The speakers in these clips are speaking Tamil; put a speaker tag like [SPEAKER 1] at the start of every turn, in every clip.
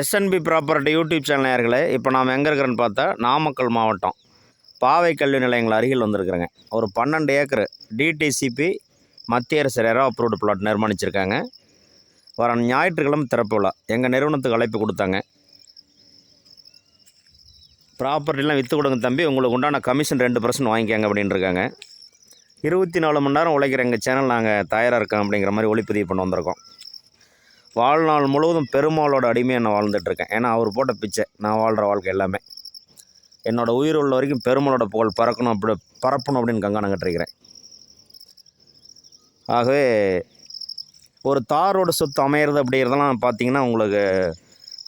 [SPEAKER 1] எஸ்என்பி ப்ராப்பர்ட்டி யூடியூப் சேனல் நேயர்களே இப்போ நாம் எங்கே இருக்கிறேன்னு பார்த்தா நாமக்கல் மாவட்டம். பாவை கல்வி நிலையங்கள் அருகில் வந்திருக்கிறேங்க. ஒரு பன்னெண்டு ஏக்கர் டிடிசிபி மத்திய அரசு ரெரா அப்ரூவ்டு பிளாட் நிர்மாணிச்சிருக்காங்க. வர ஞாயிற்றுக்கிழமை திறப்பு விழா. எங்கள் நிறுவனத்துக்கு அழைப்பு கொடுத்தாங்க. ப்ராப்பர்ட்டிலாம் விற்று கொடுங்க தம்பி. உங்களுக்கு உண்டான கமிஷன் ரெண்டு பர்சன்ட் வாங்கிக்கங்க அப்படின்னு இருக்காங்க இருபத்தி நாலு மணி நேரம் உழைக்கிற எங்கள் சேனல் நாங்கள் தயாராக இருக்கோம் அப்படிங்கிற மாதிரி ஒளிப்பதிவு பண்ண வந்திருக்கோம். வாழ்நாள் முழுவதும் பெருமாளோட அடிமையாக நான் வாழ்ந்துட்டுருக்கேன். ஏன்னா அவர் போட்ட பிச்சை நான் வாழ்கிற வாழ்க்கை எல்லாமே. என்னோடய உயிர் உள்ள வரைக்கும் பெருமாளோட புகழ் பறக்கணும் அப்படி பரப்பணும் அப்படின்னு கங்கானம் கட்டிருக்கிறேன் ஆகவே ஒரு தாரோட சொத்து அமையிறது அப்படிங்கிறதெல்லாம் பார்த்தீங்கன்னா உங்களுக்கு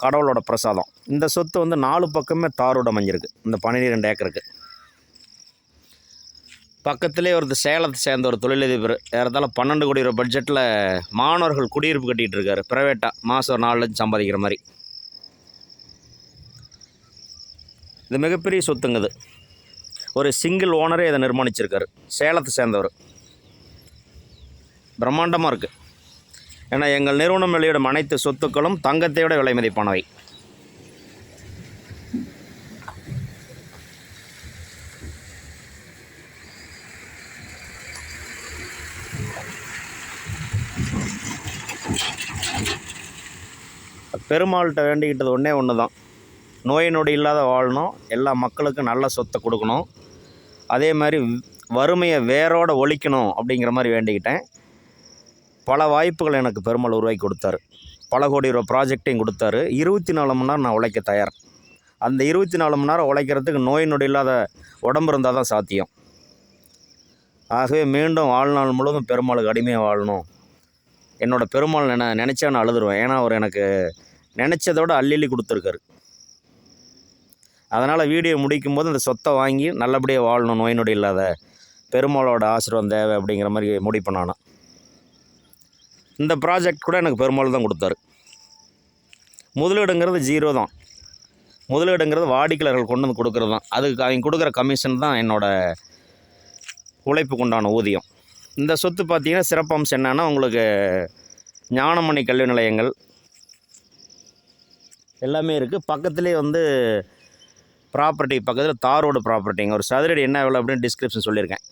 [SPEAKER 1] கடவுளோட பிரசாதம். இந்த சொத்து வந்து நாலு பக்கமே தாரோட அமைஞ்சிருக்கு. இந்த பன்னிரெண்டு ஏக்கருக்கு. பக்கத்திலே ஒரு சேலத்தை சேர்ந்த ஒரு தொழிலதிபர் ஏறத்தாலும் பன்னெண்டு கோடி ரூபா பட்ஜெட்டில் மாணவர்கள் குடியிருப்பு கட்டிகிட்டு இருக்காரு ப்ரைவேட்டாக மாதம் ஒரு நாலு லட்சம் சம்பாதிக்கிற மாதிரி. இது மிகப்பெரிய சொத்துங்க இது. ஒரு சிங்கிள் ஓனரே இதை நிர்மாணிச்சிருக்காரு. சேலத்தை சேர்ந்தவர். பிரம்மாண்டமாக இருக்குது ஏன்னா எங்கள் நிறுவனம் வெளியிடும் அனைத்து சொத்துக்களும் தங்கத்தை விட விலை மதிப்பானவை. பெருமாள்கிட்ட வேண்டிக்கிட்டது ஒன்றே ஒன்று தான் நோய் நொடி இல்லாத வாழணும். எல்லா மக்களுக்கும் நல்ல சொத்தை கொடுக்கணும். அதே மாதிரி வறுமையை வேரோடு ஒழிக்கணும் அப்படிங்கிற மாதிரி வேண்டிக்கிட்டேன். பல வாய்ப்புகள் எனக்கு பெருமாள் உருவாக்கி கொடுத்தாரு. பல கோடி ரூபா ப்ராஜெக்டையும் கொடுத்தாரு. இருபத்தி நாலு மணி நேரம் நான் உழைக்க தயார். அந்த இருபத்தி நாலு மணி நேரம் உழைக்கிறதுக்கு நோய் நொடி இல்லாத உடம்பு இருந்தால் தான் சாத்தியம். ஆகவே மீண்டும் வாழ்நாள் முழுவதும் பெருமாளுக்கு அடிமையாக வாழணும். என்னோடய பெருமாள் நினை நினச்சா நான் அழுதுருவேன். ஏன்னா அவர் எனக்கு நினச்சதோட அள்ளி கொடுத்துருக்காரு. அதனால் வீடியோ முடிக்கும் போது அந்த சொத்தை வாங்கி நல்லபடியாக வாழணும் நோய் நொடி இல்லாத பெருமாளோட ஆசீர்வாதம் தேவை அப்படிங்கிற மாதிரி முடிப்பேன் நான் இந்த ப்ராஜெக்ட் கூட எனக்கு பெருமாள் தான் கொடுத்தாரு. முதலீடுங்கிறது ஜீரோ தான். முதலீடுங்கிறது வாடிக்கையாளர்கள் கொண்டு வந்து கொடுக்குறது தான். அதுக்கு அவங்க கொடுக்குற கமிஷன் தான் என்னோடய உழைப்புக்கு உண்டான ஊதியம். இந்த சொத்து பார்த்திங்கன்னா சிறப்பம்சம் என்னென்னா உங்களுக்கு ஞானமணி கல்வி நிலையங்கள் எல்லாமே இருக்குது பக்கத்துலேயே வந்து ப்ராப்பர்ட்டி பக்கத்தில் தார் ரோடு ப்ராப்பர்ட்டிங்க ஒரு சதுரடி என்ன எவ்வளோ அப்படின்னு டிஸ்கிரிப்ஷன் சொல்லியிருக்கேன்.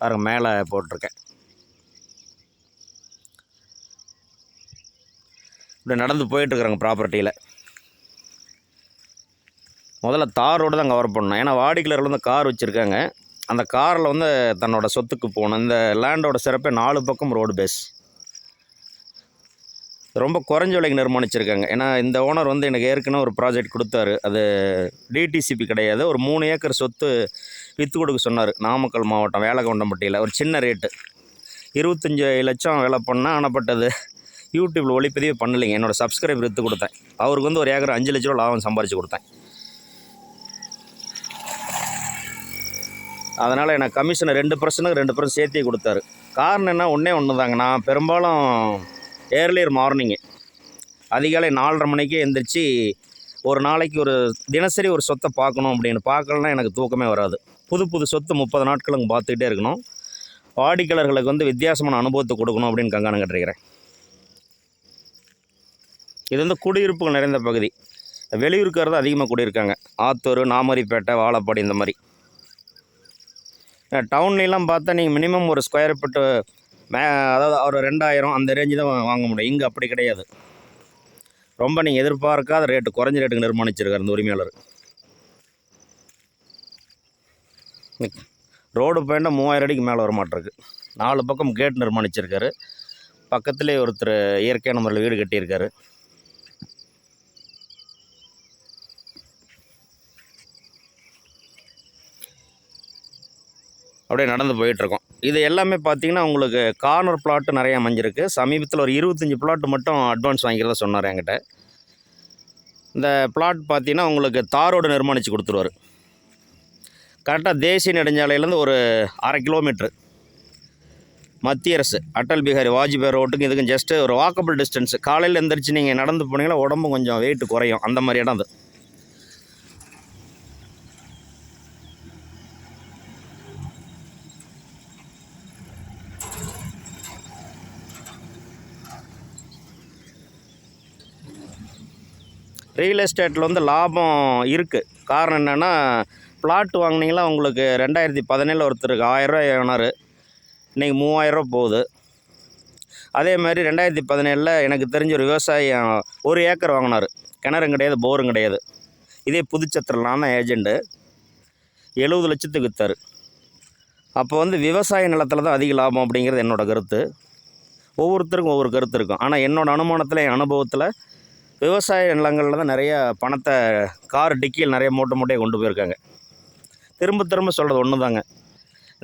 [SPEAKER 1] பாருங்கள் மேலே போட்டிருக்கேன். இப்படி நடந்து போயிட்டுருக்குறாங்க ப்ராப்பர்ட்டியில் முதல்ல தார் ரோடு தான் கவர் பண்ணணும் ஏன்னா வாடிக்கையாளர்கள் வந்து கார் வச்சுருக்காங்க. அந்த காரில் வந்து தன்னோட சொத்துக்கு போகணும். இந்த லேண்டோட சிறப்பே நாலு பக்கம் ரோடு பேஸ் ரொம்ப குறைஞ்ச விலைக்கு நிர்மாணிச்சிருக்காங்க. ஏன்னா இந்த ஓனர் வந்து எனக்கு ஏற்கனவே ஒரு ப்ராஜெக்ட் கொடுத்தாரு. அது டிடிசிபி கிடையாது. ஒரு மூணு ஏக்கர் சொத்து விற்று கொடுக்க சொன்னார். நாமக்கல் மாவட்டம் வேலகவுண்டம்பட்டியில் ஒரு சின்ன ரேட்டு இருபத்தஞ்சி லட்சம் வேலை பண்ணால் ஆனப்பட்டது யூடியூப்பில் ஒளிப்பதிவு பண்ணலைங்க. என்னோடய சப்ஸ்கிரைபர் விற்று கொடுத்தேன். அவருக்கு வந்து ஒரு ஏக்கர் அஞ்சு லட்ச ரூபா லாபம் சம்பாரித்து கொடுத்தேன். அதனால் எனக்கு கமிஷனை ரெண்டு பர்சனுக்கு ரெண்டு பர்சன்ட் சேர்த்தே கொடுத்தாரு. காரணம் என்ன? ஒன்றே ஒன்று தாங்க நான் பெரும்பாலும் ஏர்லியர் மார்னிங்கு அதிகாலை நாலரை மணிக்கே எந்திரிச்சு ஒரு நாளைக்கு ஒரு தினசரி ஒரு சொத்தை பார்க்கணும் அப்படின்னு பார்க்கலன்னா எனக்கு தூக்கமே வராது. புது புது சொத்து முப்பது நாட்களுக்கு பார்த்துக்கிட்டே இருக்கணும். வாடிக்கையாளர்களுக்கு வந்து வித்தியாசமான அனுபவத்தை கொடுக்கணும் அப்படின்னு கங்கானம் கட்டிருக்கிறேன். இது வந்து குடியிருப்புகள் நிறைந்த பகுதி. வெளியூருக்காரர் அதிகமாக குடியிருக்காங்க. ஆத்தூர் நாமரிப்பேட்டை வாழப்பாடி இந்த மாதிரி. டவுன்லாம் பார்த்தா நீங்கள் மினிமம் ஒரு ஸ்கொயர் ஃபீட்டு மே அதாவது ஒரு ரெண்டாயிரம் அந்த ரேஞ்சு தான் வாங்க முடியும். இங்கே அப்படி கிடையாது. ரொம்ப நீங்கள் எதிர்பார்க்காத ரேட்டு குறைஞ்ச ரேட்டுக்கு நிர்மாணிச்சிருக்காரு இந்த உரிமையாளர். ரோடு பயணம் மூவாயிரம் அடிக்கு மேலே வரமாட்டிருக்கு. நாலு பக்கம் கேட் நிர்மாணிச்சிருக்காரு. பக்கத்துலேயே ஒருத்தர் இயற்கையான முறையில் வீடு கட்டியிருக்காரு. அப்படியே நடந்து போயிட்டுருக்கோம் இது எல்லாமே பார்த்தீங்கன்னா உங்களுக்கு கார்னர் பிளாட்டு நிறைய அமைஞ்சிருக்கு. சமீபத்தில் ஒரு இருபத்தஞ்சி பிளாட்டு மட்டும் அட்வான்ஸ் வாங்கிக்கிறதா சொன்னார் என்கிட்ட. இந்த பிளாட் பார்த்தீங்கன்னா உங்களுக்கு தாரோடு நிர்மாணித்து கொடுத்துருவார். கரெக்டாக தேசிய நெடுஞ்சாலையிலேருந்து ஒரு அரை கிலோமீட்ரு மத்திய அரசு அட்டல் பிஹாரி வாஜ்பாய் ரோட்டுக்கு இதுக்கும் ஜஸ்ட்டு ஒரு வாக்கபிள் டிஸ்டன்ஸ் காலையில் எந்திரிச்சு நீங்கள் நடந்து போனீங்கன்னா உடம்பு கொஞ்சம் வெயிட் குறையும். அந்த மாதிரி இடம் அது. ரியல் எஸ்டேட்டில் வந்து லாபம் இருக்குது காரணம் என்னென்னா பிளாட் வாங்குனீங்களா உங்களுக்கு ரெண்டாயிரத்தி பதினேழில் ஒருத்தருக்கு ஆயிரரூவா ஏறினார் இன்றைக்கி மூவாயிரரூவா போகுது. அதே மாதிரி ரெண்டாயிரத்தி பதினேழில் எனக்கு தெரிஞ்ச ஒரு விவசாயம் ஒரு ஏக்கர் வாங்கினார். கிணறும் கிடையாது போரும் கிடையாது. இதே புதுச்சத்திரம் நான் தான் ஏஜெண்ட்டு எழுபது லட்சத்துக்கு விற்றார் அப்போ வந்து விவசாய நிலத்தில் தான் அதிக லாபம் அப்படிங்கிறது என்னோடய கருத்து. ஒவ்வொருத்தருக்கும் ஒவ்வொரு கருத்து இருக்கும். ஆனால் என்னோடய அனுமானத்தில் என் அனுபவத்தில் விவசாய நிலங்களில் தான் நிறைய பணத்தை கார் டிக்கியில் நிறைய மூட்டை மூட்டையை கொண்டு போயிருக்காங்க. திரும்ப திரும்ப சொல்கிறது ஒன்று தாங்க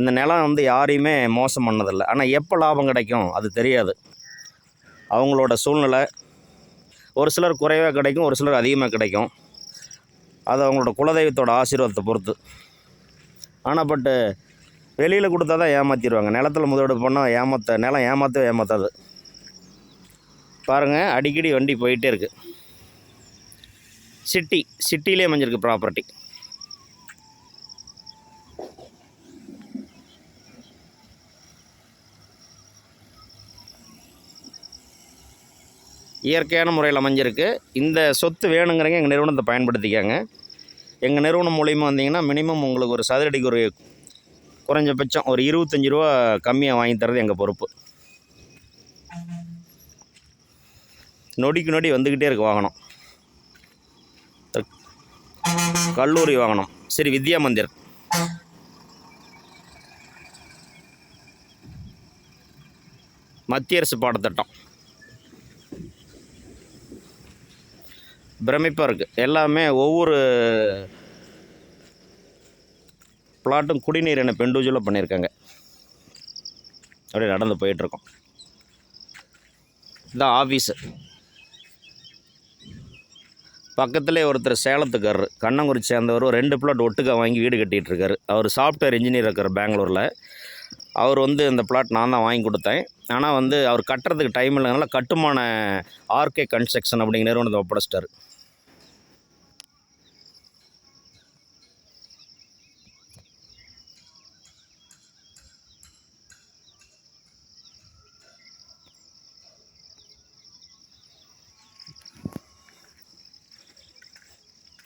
[SPEAKER 1] இந்த நிலம் வந்து யாரையுமே மோசம் பண்ணதில்லை. ஆனால் எப்போ லாபம் கிடைக்கும்? அது தெரியாது. அவங்களோட சூழ்நிலை ஒரு சிலர் குறைவாக கிடைக்கும் ஒரு சிலர் அதிகமாக கிடைக்கும். அது அவங்களோட குலதெய்வத்தோட ஆசீர்வாதத்தை பொறுத்து. ஆனால் பட்டு வெளியில் கொடுத்தா தான் ஏமாற்றிடுவாங்க நிலத்தில் முதலீடு பண்ணால் ஏமாற்ற நிலம் ஏமாற்றவே ஏமாற்றாது பாருங்கள் அடிக்கடி வண்டி போயிட்டே இருக்குது சிட்டி சிட்டிலே அமைஞ்சிருக்கு ப்ராப்பர்ட்டி இயற்கையான முறையில் அமைஞ்சிருக்கு. இந்த சொத்து வேணுங்கிறவங்க எங்கள் நிறுவனத்தை பயன்படுத்திக்காங்க. எங்கள் நிறுவனம் மூலிமா வந்தீங்கன்னா மினிமம் உங்களுக்கு ஒரு சதுரடிக்கு ஒரு குறைஞ்சபட்சம் ஒரு இருபத்தஞ்சி ரூபா கம்மியாக வாங்கி தரது எங்கள் பொறுப்பு. நொடிக்கு நொடி வந்துக்கிட்டே இருக்கு வாகனம். கல்லூரி வாகனம். சரி வித்யா மந்திர். மத்திய அரசு பாடத்திட்டம். பிரமிப்பாக இருக்குது எல்லாமே ஒவ்வொரு பிளாட்டும் குடிநீர் என பெண்டுஜில் பண்ணியிருக்காங்க அப்படியே நடந்து போயிட்டுருக்கோம் இதான் ஆஃபீஸு பக்கத்துலேயே ஒருத்தர் சேலத்துக்காரர் கண்ணங்குறிச்சி சேர்ந்தவர் ரெண்டு பிளாட் ஒட்டுக்கா வாங்கி வீடு கட்டிகிட்ருக்காரு அவர் சாஃப்ட்வேர் இன்ஜினியர் இருக்கார் பெங்களூரில். அவர் வந்து இந்த பிளாட் நான் தான் வாங்கி கொடுத்தேன். ஆனால் வந்து அவர் கட்டுறதுக்கு டைம் இல்லைனால கட்டுமான ஆர்கே கன்ஸ்ட்ரக்ஷன் அப்படிங்கிற நிறுவனத்தை ஒப்படைச்சிட்டார்.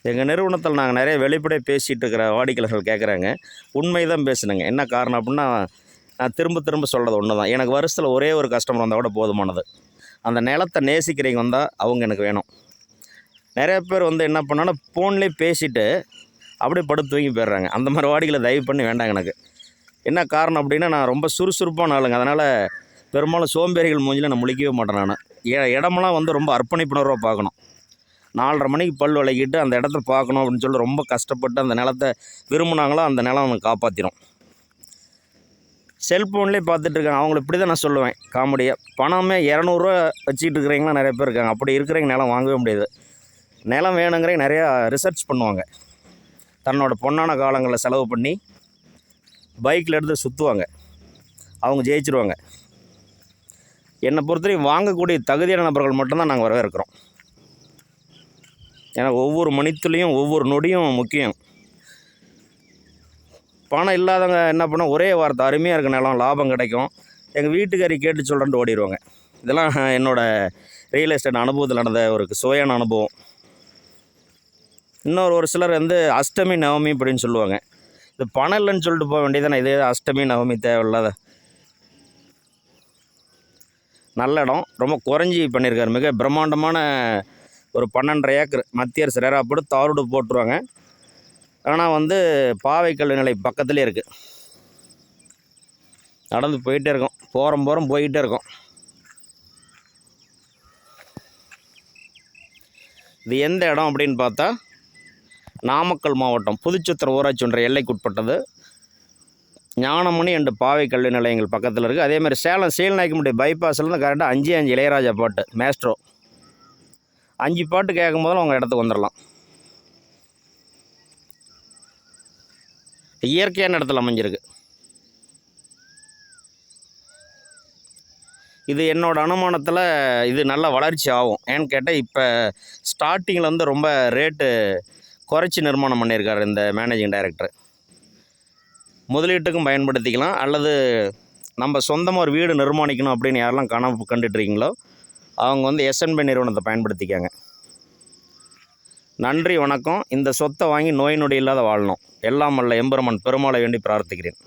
[SPEAKER 1] எங்கள் நிறுவனத்தில் நாங்கள் நிறைய வெளிப்படையாக பேசிகிட்டு இருக்கிற வாடிக்கையாளர்கள் கேட்குறாங்க. உண்மை தான் பேசுனுங்க. என்ன காரணம் அப்படின்னா நான் திரும்ப திரும்ப சொல்கிறது ஒன்று தான் எனக்கு வருஷத்தில் ஒரே ஒரு கஸ்டமர் வந்தால் கூட போதுமானது. அந்த நிலத்தை நேசிக்கிறவங்க வந்தால் அவங்க எனக்கு வேணும். நிறைய பேர் வந்து என்ன பண்ணாங்கன்னா ஃபோன்லேயே பேசிவிட்டு அப்படியே படுத்து தூங்கி போயிடுறாங்க. அந்த மாதிரி வாடிகளை தயவு பண்ணி வேண்டாம் எனக்கு. என்ன காரணம் அப்படின்னா நான் ரொம்ப சுறுசுறுப்பான ஆளுங்க. அதனால் பெரும்பாலும் சோம்பேறிகள் மூஞ்சில் நான் முழிக்கவே மாட்டேன் நான். இடமெல்லாம் வந்து ரொம்ப அர்ப்பணிப்புணர்வாக பார்க்கணும். நாலரை மணிக்கு பல் விளக்கிட்டு அந்த இடத்த பார்க்கணும் அப்படின்னு சொல்லி ரொம்ப கஷ்டப்பட்டு அந்த நிலத்தை விரும்புனாங்களோ அந்த நிலம் அவனுக்கு காப்பாற்றிடும் செல்ஃபோன்லேயே பார்த்துட்டு இருக்காங்க. அவங்கள இப்படி தான் நான் சொல்லுவேன். காமெடியாக பணமே இரநூறுவா வச்சுக்கிட்டு இருக்கிறவங்களாம் நிறைய பேர் இருக்காங்க. அப்படி இருக்கிறவங்க நிலம் வாங்கவே முடியாது. நிலம் வேணுங்கிறவங்க நிறையா ரிசர்ச் பண்ணுவாங்க. தன்னோட பொன்னான காலங்களில் செலவு பண்ணி பைக்கில் எடுத்து சுற்றுவாங்க அவங்க ஜெயிச்சிருவாங்க. என்னை பொறுத்தவரைக்கும் வாங்கக்கூடிய தகுதியான நபர்கள் மட்டும்தான் நாங்கள் வரவேற்கிறோம். ஏன்னா ஒவ்வொரு மணித்துலேயும் ஒவ்வொரு நொடியும் முக்கியம். பணம் இல்லாதவங்க என்ன பண்ணோம் ஒரே வார்த்தை அருமையாக இருக்க நிலம் லாபம் கிடைக்கும். எங்கள் வீட்டுக்காரி கேட்டு சொல்கிறேன்ட்டு ஓடிடுவாங்க. இதெல்லாம் என்னோடய ரியல் எஸ்டேட் அனுபவத்தில் நடந்த ஒரு சுவையான அனுபவம். இன்னொரு ஒரு சிலர் வந்து அஷ்டமி நவமி அப்படின்னு சொல்லுவாங்க. இது பணம் இல்லைன்னு சொல்லிட்டு போக வேண்டியதானே இதே அஷ்டமி நவமி தேவையில்லாத. நல்ல இடம் ரொம்ப குறைஞ்சி பண்ணியிருக்காரு. மிக பிரம்மாண்டமான ஒரு பன்னெண்டரை ஏக்கர் மத்திய அரசு ரேரா போட்டு தாரோடு போட்டுருவாங்க. ஆனால் வந்து பாவை கல்வி நிலை பக்கத்துலேயே இருக்குது நடந்து போயிட்டே இருக்கோம். போகிறோம் போகிறோம் போயிட்டே இருக்கோம். இது எந்த இடம் அப்படின்னு பார்த்தா நாமக்கல் மாவட்டம் புதுச்சத்திர ஊராட்சி ஒன்றிய எல்லைக்குட்பட்டது ஞானமணி அண்டு பாவை கல்வி நிலையங்கள் பக்கத்தில் இருக்குது அதே மாதிரி சேலம் சீல்நாய்க்கமுடைய பைபாஸ்லேருந்து கரெக்டாக அஞ்சு அஞ்சு இளையராஜா பாட்டு மேஸ்ட்ரோ அஞ்சு பாட்டு கேட்கும் போதும் உங்கள் இடத்துக்கு வந்துடலாம். இயற்கையான இடத்துல அமைஞ்சிருக்கு. இது என்னோடய அனுமானத்தில் இது நல்ல வளர்ச்சி ஆகும். ஏன்னு கேட்டால் இப்போ ஸ்டார்டிங்கில் வந்து ரொம்ப ரேட்டு குறைச்சி நிர்மாணம் பண்ணியிருக்காரு இந்த மேனேஜிங் டைரக்டர் முதலீட்டுக்கும் பயன்படுத்திக்கலாம். அல்லது நம்ம சொந்தமாக ஒரு வீடு நிர்மாணிக்கணும் அப்படின்னு யாரெல்லாம் கனவு கண்டுட்ருக்கீங்களோ அவங்க வந்து எஸ்என்பி நிறுவனத்தை பயன்படுத்திக்காங்க. நன்றி வணக்கம். இந்த சொத்தை வாங்கி நோய் நொடி இல்லாத வாழணும். எல்லாம் அல்ல எம்பெருமான் பெருமாளை வேண்டி பிரார்த்திக்கிறேன்.